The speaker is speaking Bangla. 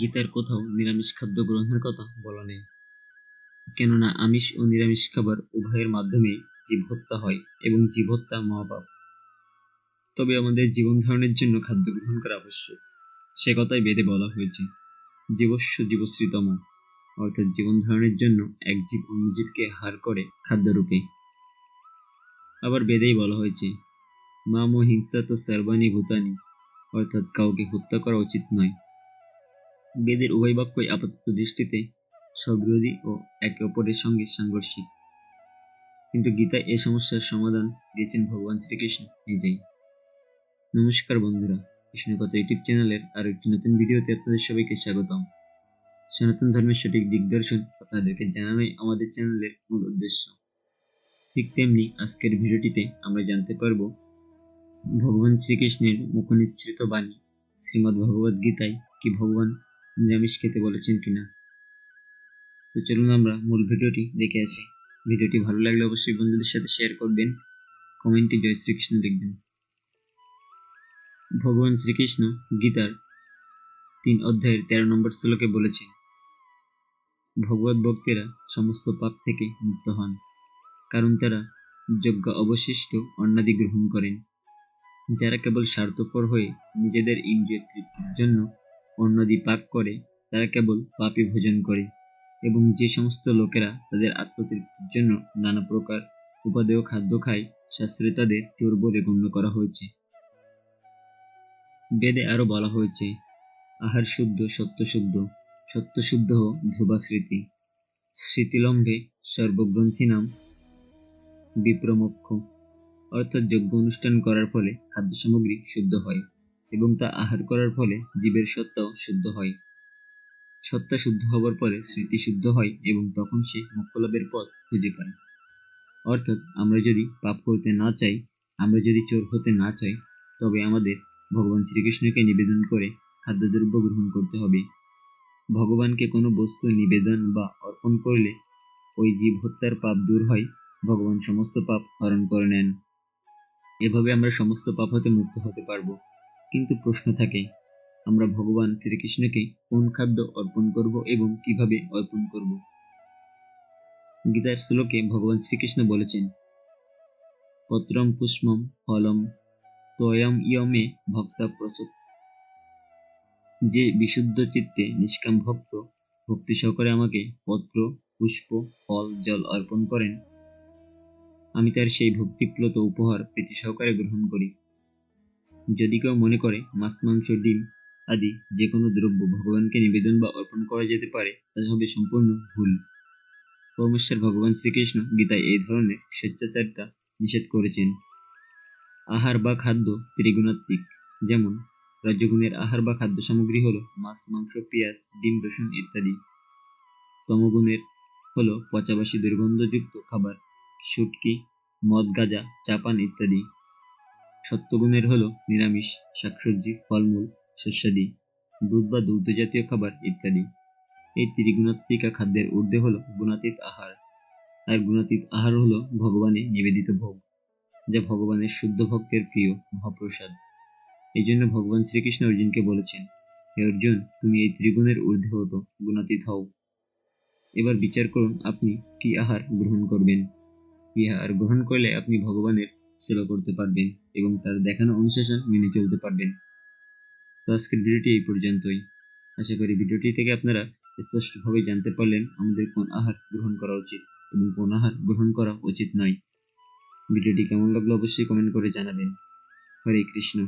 গীতার কোথাও নিরামিষ খাদ্য গ্রহণের কথা বলা নেই। কেননা আমিষ ও নিরামিষ খাবার উভয়ের মাধ্যমেই জীব হত্যা হয় এবং জীব হত্যা মহাপাপ। তবে আমাদের জীবন ধারণের জন্য খাদ্য গ্রহণ করা আবশ্যক। সে কথাই বেদে বলা হয়েছে জীবস্ব জীবশ্রীতম অর্থাৎ জীবন ধারণের জন্য এক জীব অন্য জীবকে হার করে খাদ্যরূপে। আবার বেদেই বলা হয়েছে, মাম হিংসা তো সর্বাণী ভূতানি। অর্থাৎ কাউকে হত্যা করা উচিত নয়। বেদের উভয় বাক্যই আপাতত দৃষ্টিতে স্ববিরোধী ও একে অপরের সঙ্গে সাংঘর্ষিক। কিন্তু গীতায় এ সমস্যার সমাধান দিয়েছেন ভগবান শ্রীকৃষ্ণ নিজেই। নমস্কার বন্ধুরা, কৃষ্ণকথা ইউটিউব চ্যানেলের আরও একটি নতুন ভিডিওতে আপনাদের সবাইকে স্বাগতম। সনাতন ধর্মের সঠিক দিগদর্শন আপনাদেরকে জানানোই আমাদের চ্যানেলের মূল উদ্দেশ্য। ঠিক তেমনি আজকের ভিডিওটিতে আমরা জানতে পারব ভগবান শ্রীকৃষ্ণের মুখনিচ্ছৃত বাণী শ্রীমদ্ ভগবদ গীতায় কি ভগবান নিরামিষ খেতে বলেছেন কিনা? তো চলুন আমরা মূল ভিডিওটি দেখে আসি। ভিডিওটি ভালো লাগলে অবশ্যই বন্ধুদের সাথে শেয়ার করবেন কমেন্টে জয় শ্রীকৃষ্ণ লিখবেন। ভগবান শ্রীকৃষ্ণ গীতার তিন অধ্যায়ের তেরো নম্বর শ্লোকে বলেছেন, ভগবত ভক্তেরা সমস্ত পাপ থেকে মুক্ত হন, কারণ তারা যজ্ঞ অবশিষ্ট অন্নাদি গ্রহণ করেন। যারা কেবল স্বার্থপর হয়ে নিজেদের ইন্দ্রিয় তৃপ্তির জন্য অন্নাদি পাক করে, তারা কেবল পাপই ভোজন করে এবং যে সমস্ত লোকেরা তাদের আত্মতৃপ্তির জন্য নানা প্রকার উপাদেয় খাদ্য খায় শাস্ত্রে তাদের চোর বলে গণ্য করা হয়েছে। বেদে আরও বলা হয়েছে, আহার শুদ্ধ, সত্য শুদ্ধ সত্য শুদ্ধ ধ্রুবা স্মৃতি। স্মৃতিলম্বে সর্বগ্রন্থি নাম বিপ্রমক্ষ, অর্থাৎ যজ্ঞ অনুষ্ঠান করার ফলে খাদ্য সামগ্রী শুদ্ধ হয়। এবং তা আহার করার ফলে জীবের সত্তাও শুদ্ধ হয়। সত্তা শুদ্ধ হবার পরে স্মৃতি শুদ্ধ হয় এবং তখন সে মোক্ষলাভের পথ খুঁজে পায়। অর্থাৎ আমরা যদি পাপ করতে না চাই, আমরা যদি চোর হতে না চাই, তবে আমাদের ভগবান শ্রীকৃষ্ণকে নিবেদন করে খাদ্যদ্রব্য গ্রহণ করতে হবে। ভগবানকে কোনো বস্তু নিবেদন বা অর্পণ করলে ওই জীব হত্যার পাপ দূর হয়, ভগবান সমস্ত পাপ হরণ করে নেন। এভাবে আমরা সমস্ত পাপ হতে মুক্ত হতে পারব। কিন্তু প্রশ্ন থাকে, আমরা ভগবান শ্রীকৃষ্ণকে কোন খাদ্য অর্পণ করব এবং কীভাবে অর্পণ করব? গীতার শ্লোকে ভগবান শ্রীকৃষ্ণ বলেছেন, পত্রম পুষ্পম ফলম তয়ম ইয়মে ভক্তা প্রচত যে বিশুদ্ধ চিত্তে নিষ্কাম ভক্ত ভক্তি সহকারে আমাকে পত্র, পুষ্প, ফল, জল অর্পণ করেন, আমি তার সেই ভক্তিপ্লত উপহার প্রীতি সহকারে গ্রহণ করি। যদি কেউ মনে করে মাছ, মাংস, ডিম আদি যে কোনো দ্রব্য ভগবানকে নিবেদন বা অর্পণ করা যেতে পারে তা হবে সম্পূর্ণ ভুল। পরমেশ্বর ভগবান শ্রীকৃষ্ণ গীতায় এই ধরনের স্বেচ্ছাচারিতা নিষেধ করেছেন। আহার বা খাদ্য ত্রিগুণাত্মিক, যেমন রাজ্যগুণের আহার বা খাদ্য সামগ্রী হলো মাছ, মাংস, পেঁয়াজ, ডিম, রসুন ইত্যাদি। তমগুণের হলো পচাবাসী দুর্গন্ধযুক্ত খাবার, শুটকি, মদ, গাঁজা চাপান ইত্যাদি। সত্যগুণের হলো নিরামিষ, শাকসবজি, ফলমূল শস্যাদি দুধ বা দুগ্ধ জাতীয় খাবার ইত্যাদি। এই ত্রিগুণাত্মিকা খাদ্যের ঊর্ধ্বে হলো গুণাতীত আহার। আর গুণাতীত আহার হলো ভগবানে নিবেদিত ভোগ, যা ভগবানের শুদ্ধ ভক্তের প্রিয় মহাপ্রসাদ। এই জন্য ভগবান শ্রীকৃষ্ণ অর্জুনকে বলেছেন, হে অর্জুন, তুমি এই ত্রিগুণের ঊর্ধ্বে হতো, গুণাতীত হও। এবার বিচার করুন আপনি কি আহার গ্রহণ করবেন। কি আহার গ্রহণ করলে আপনি ভগবানের সেবা করতে পারবেন। এবং তার দেখানো অনুশাসন মেনে চলতে পারবেন। তো আজকের ভিডিওটি এই পর্যন্তই। আশা করি ভিডিওটি থেকে আপনারা স্পষ্টভাবে জানতে পারলেন আমাদের কোন আহার গ্রহণ করা উচিত এবং কোন আহার গ্রহণ করা উচিত নয়। ভিডিওটি কেমন লাগল অবশ্যই কমেন্ট করে জানাবেন। হরে কৃষ্ণ।